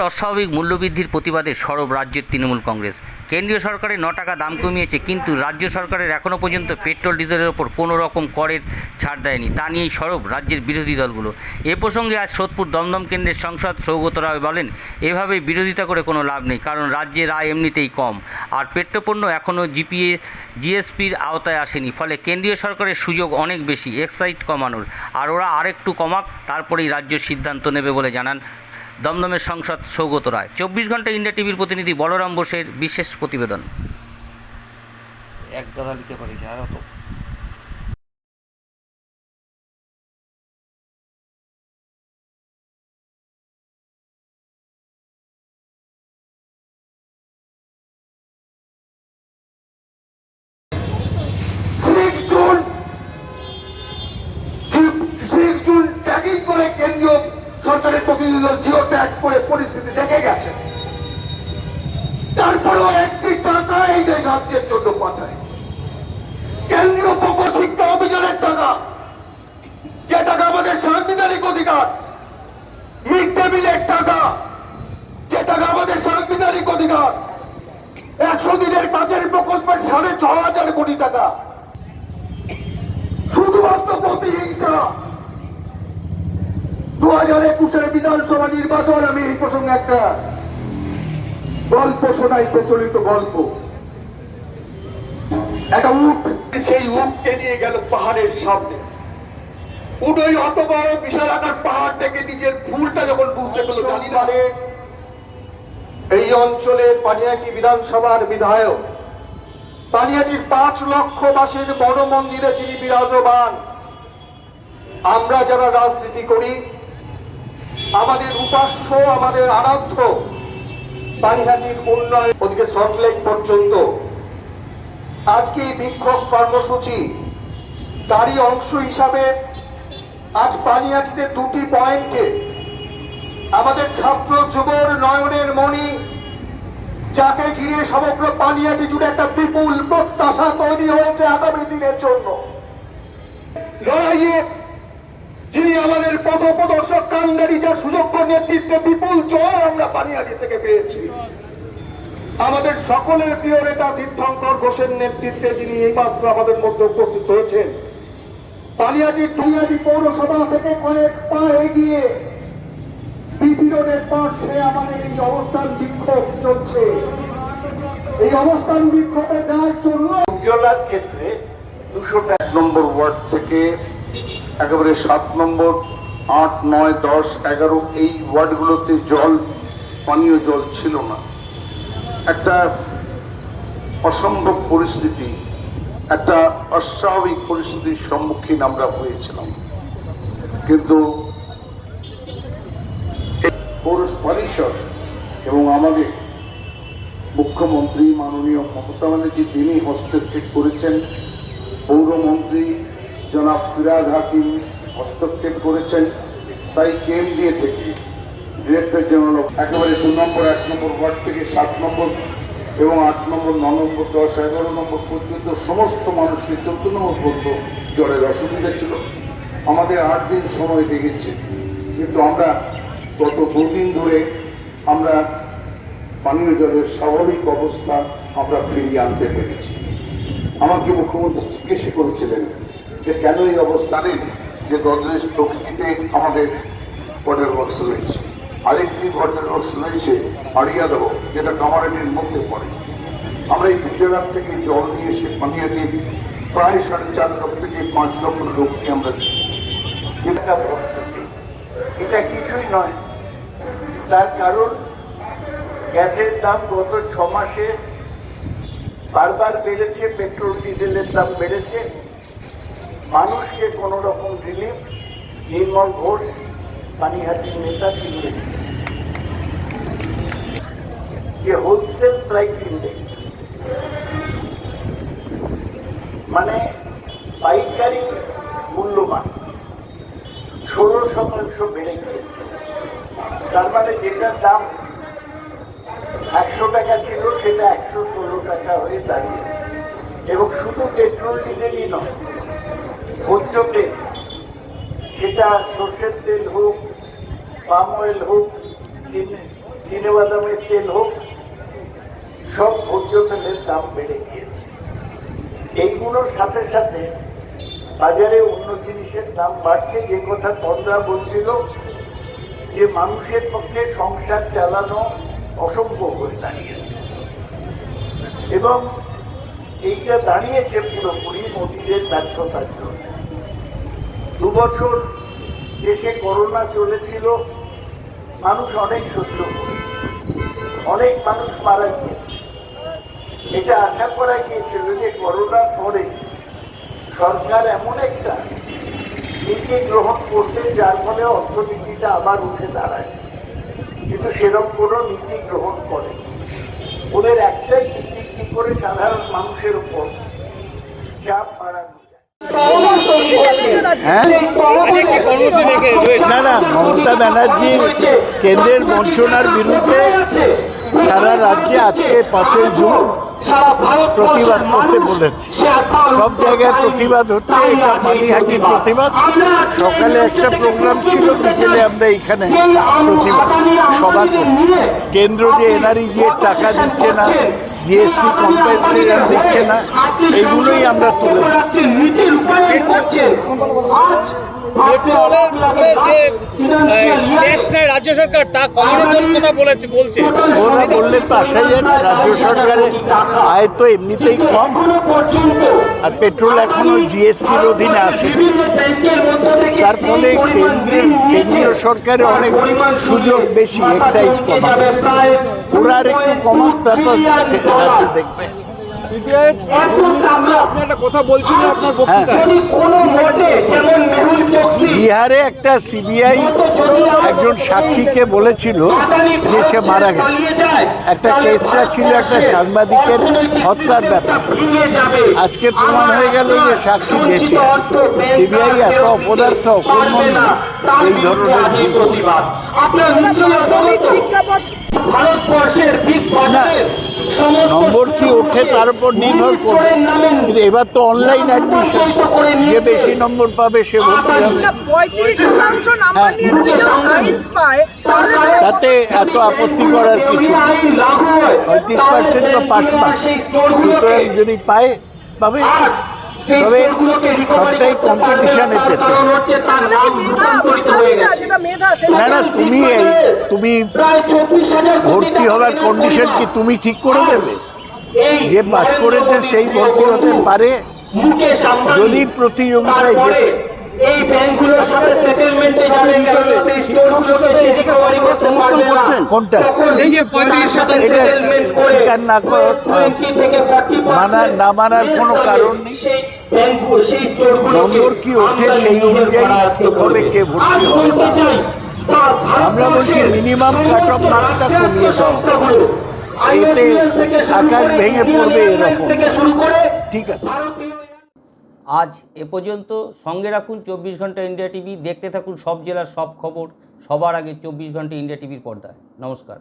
তেলের অস্বাভাবিক মূল্যবৃদ্ধির প্রতিবাদে সরব রাজ্যের তৃণমূল কংগ্রেস। কেন্দ্রীয় সরকারের ন টাকা দাম কমিয়েছে, কিন্তু রাজ্য সরকারের এখনও পর্যন্ত পেট্রোল, ডিজেলের ওপর কোনো রকম করের ছাড় দেয়নি। তা নিয়েই সরব রাজ্যের বিরোধী দলগুলো। এ প্রসঙ্গে আজ সোদপুর দমদম কেন্দ্রের সংসদ সৌগত রায় বলেন, এভাবে বিরোধিতা করে কোনো লাভ নেই, কারণ রাজ্যের আয় এমনিতেই কম। আর পেট্রোপণ্য এখনও জিপিএ, জিএসপির আওতায় আসেনি, ফলে কেন্দ্রীয় সরকারের সুযোগ অনেক বেশি, এক্সাইট কমানোর। আর ওরা আরেকটু কমাক, তারপরেই রাজ্য সিদ্ধান্ত নেবে বলে জানান দমদমের সংসদ সৌগত রায়। চব্বিশ ঘণ্টা ইন্ডিয়া টিভির প্রতিনিধি বলরাম বোসের বিশেষ প্রতিবেদন। এক কথা লিখতে পারিস আর প্রতিনিধি জিও ট্যাগ করে পরিস্থিতি দেখে গেছে। তারপরেও একটি টাকা এই দেশ রাজ্যের জন্য পাঠায়। কেন্দ্রীয় শিক্ষা অভিযানের টাকা, যে টাকা আমাদের সাংবিধানিক অধিকার, মিড ডে মিলের টাকা, যে টাকা আমাদের সাংবিধানিক অধিকার, একশো দিনের কাজের প্রকল্পের সাড়ে ছ হাজার কোটি টাকা। শুধুমাত্র প্রতিহিংসা দু হাজার একুশের বিধানসভা নির্বাচন, আমি এই প্রসঙ্গে একটা গল্প শোনাই, প্রচলিত গল্প। একটা উট। সেই উটকে নিয়ে গেল পাহাড়ের সামনে। উট অত বড় বিশাল আকার পাহাড় থেকে নিজের ভুলটা যখন বুঝতে পেল, জানি না। এই অঞ্চলের পানিয়াটি বিধানসভার বিধায়ক। পানিয়াটির পাঁচ লক্ষ বাসীর বড় মন্দিরে যিনি বিরাজমান। আমরা যারা রাজনীতি করি আমাদের উপাস্য, আমাদের আরাধ্য। পানিহাটির উন্নয়ন ওদিকে সল্টলেক পর্যন্ত। আজকে বিক্ষোভ কর্মসূচি তারই অংশ হিসাবে আজ পানিহাটিতে দুটি পয়েন্টে। আমাদের ছাত্র যুবর নয়নের মণি, যাকে ঘিরে সমগ্র পানিয়াটি জুড়ে একটা বিপুল প্রত্যাশা তৈরি হয়েছে আগামী দিনের জন্য। লড়াইয়ে যিনি আমাদের পথ প্রদর্শক কান্ডারি যার সুযোগ্য নেতৃত্বে বিপুল জয় আমরা পানিয়াটি থেকে পেয়েছি। আমাদের সকলের প্রিয় নেতা তীর্থঙ্কর ঘোষের নেতৃত্বে যিনি এইমাত্র আমাদের মধ্যে উপস্থিত হয়েছেন পানিয়াটি পৌরসভা থেকে কয়েক পা এগিয়ে পাশে আমাদের এই অবস্থান বিক্ষোভ চলছে। এই অবস্থান বিক্ষোভে যার জন্য উজ্জ্বলার ক্ষেত্রে দুশো এক নম্বর ওয়ার্ড থেকে একেবারে সাত নম্বর আট, নয়, দশ, এগারো, এই ওয়ার্ডগুলোতে জল, পানীয় জল ছিল না। একটা অসম্ভব পরিস্থিতি, একটা অস্বাভাবিক পরিস্থিতির সম্মুখীন আমরা হয়েছিলাম। কিন্তু এই পৌর পরিষদ এবং আমাদের মুখ্যমন্ত্রী মাননীয় মমতা ব্যানার্জি তিনি হস্তক্ষেপ করেছেন, পৌরমন্ত্রী জনাব ফিরাজ হাকিম হস্তক্ষেপ করেছেন, তাই কেএমডিএ থেকে ডিরেক্টর জেনারেল একেবারে দু নম্বর, এক নম্বর ওয়ার্ড থেকে সাত নম্বর এবং আট নম্বর, ন নম্বর, দশ, এগারো নম্বর পর্যন্ত সমস্ত মানুষকে চোদ্দ নম্বর পর্যন্ত জলের অসুবিধা ছিল। আমাদের আট দিন সময় লেগেছে কিন্তু আমরা গত দুদিন ধরে আমরা পানীয় জলের স্বাভাবিক অবস্থা আমরা ফিরিয়ে আনতে পেরেছি। আমাকে মুখ্যমন্ত্রী জিজ্ঞেস করেছিলেন যে কেন এই অবস্থানে যে গদরেজ প্রকৃতিতে আমাদের ওয়াটার বক্স রয়েছে। আরেকটি ওয়াটার বক্স রয়েছে আড়িয়াদহ যেটা কামারানির মধ্যে পড়ে। আমরা এই গুজরাট থেকে জল নিয়ে এসে পানীয় দিয়ে প্রায় সাড়ে চার লক্ষ থেকে পাঁচ লক্ষ লোককে আমরা দিই। এটা এটা কিছুই নয়। তার কারণ, গ্যাসের দাম গত ছ মাসে বারবার বেড়েছে, পেট্রোল, ডিজেলের দাম বেড়েছে। মানুষকে কোনো রকম রিলিফ নির্মল ঘোষ পানিহাটির নেতা তিনি এসেছেন। হোলসেল প্রাইস ইন্ডেক্স মানে পাইকারি মূল্যমান ষোলো শতাংশ বেড়ে গিয়েছে। তার মানে যেটার দাম একশো টাকা ছিল, সেটা একশো ষোলো টাকা হয়ে দাঁড়িয়েছে। এবং শুধু পেট্রোল ডিজেলই নয় ভোজ্য তেল সেটা সর্ষের তেল হোক, পাম অয়েল হোক চিনি বাদামের তেল হোক, সব ভোজ্য তেলের দাম বেড়ে গিয়েছে। এইগুলোর সাথে সাথে বাজারে অন্য জিনিসের দাম বাড়ছে। যে কথা তন্দ্রা বলছিল যে মানুষের পক্ষে সংসার চালানো অসম্ভব হয়ে দাঁড়িয়েছে। এবং এইটা দাঁড়িয়েছে পুরোপুরি মোদীদের ব্যর্থতার জন্য। দু বছর দেশে করোনা চলেছিল, মানুষ অনেক সহ্য করেছে। অনেক মানুষ মারা গিয়েছে। এটা আশা করা গিয়েছিল যে করোনার পরে সরকার এমন একটা নীতি গ্রহণ করতে যার ফলে অর্থনীতিটা আবার উঠে দাঁড়ায়। কিন্তু সেরকম কোনো নীতি গ্রহণ করে ওদের একটাই নীতি, কি করে সাধারণ মানুষের উপর চাপ বাড়ানো হ্যাঁ? না না, মমতা ব্যানার্জি কেন্দ্রের বঞ্চনার বিরুদ্ধে সারা রাজ্যে আজকে পাঁচই জুন প্রতিবাদ করতে বলেছে। সব জায়গায় প্রতিবাদ হচ্ছে প্রতিবাদ। সকালে একটা প্রোগ্রাম ছিল, বিকেলে আমরা এখানে প্রতিবাদ, সভা করছি। কেন্দ্র যে এনআরইজি এর টাকা দিচ্ছে না, জিএসটি কম্পেনসেশন দিচ্ছে না এইগুলোই আমরা তুলে পেট্রোলের উপরে যে ট্যাক্স নেয় রাজ্য সরকার তা কমানোর কথা বলেছে বলছে। ওরা বললে তো আসা যায় না রাজ্য সরকারের আয় তো এমনিতেই কম। আর পেট্রোল এখনও জিএসটির অধীনে আসে তার ফলে কেন্দ্রের কেন্দ্রীয় সরকারের অনেক সুযোগ বেশি এক্সাইজ কমা ওরা আর একটু কমাক তারপর রাজ্য দেখবে। সিবিআই আপনি একটা কথা বলছিলেন আপনার হ্যাঁ। বক্তৃতায় বিহারে একটা সিবিআই একজন সাক্ষীকে বলেছিল যে সে মারা গেছে। একটা কেসটা ছিল একটা সাংবাদিকের হত্যার ব্যাপার। আজকে প্রমাণ হয়ে গেল যে সাক্ষী বেঁচে সিবিআই এত অপদার্থ অকর্মণ্য এই ধরনের ভুল নম্বর কি ওঠে তার উপর নির্ভর করবে। কিন্তু এবার তো অনলাইন অ্যাডমিশন যে বেশি নম্বর পাবে সে ভর্তি হবে। পায় সেটা তাতে এত আপত্তি করার কিছু পঁয়ত্রিশ পার্সেন্ট তো পাস মার্ক সুতরাং যদি পায় পাবে। তবে সবটাই কম্পিটিশনে পেতে না না তুমি তুমি ভর্তি হওয়ার কন্ডিশন কি তুমি ঠিক করে দেবে? যে পাস করেছে সেই ভর্তি হতে পারে। যদি প্রতিযোগিতায় যেতে এই ব্যাংকগুলোর সাথে সেটেলমেন্টে যাবে কেননা স্টোরগুলোকে সমর্থন করছেন কোনটা? এই যে পঁয়ত্রিশ শতাংশ স্বীকার না করার মানা না মানার কোনো কারণ নেই। নম্বর কি ওঠে? সেই অনুযায়ী ঠিক হবে কে? ভর্তি হবে আমরা বলছি মিনিমাম কাট অফ মার্কটা কমিয়ে দাও। এতে আকাশ ভেঙে পড়বে এরকম। ঠিক আছে। আজ এ পর্যন্ত সঙ্গে রাখুন চব্বিশ ঘণ্টা ইন্ডিয়া টিভি। দেখতে থাকুন সব জেলার সব খবর। সবার আগে চব্বিশ ঘণ্টা ইন্ডিয়া টিভির পর্দায়। নমস্কার।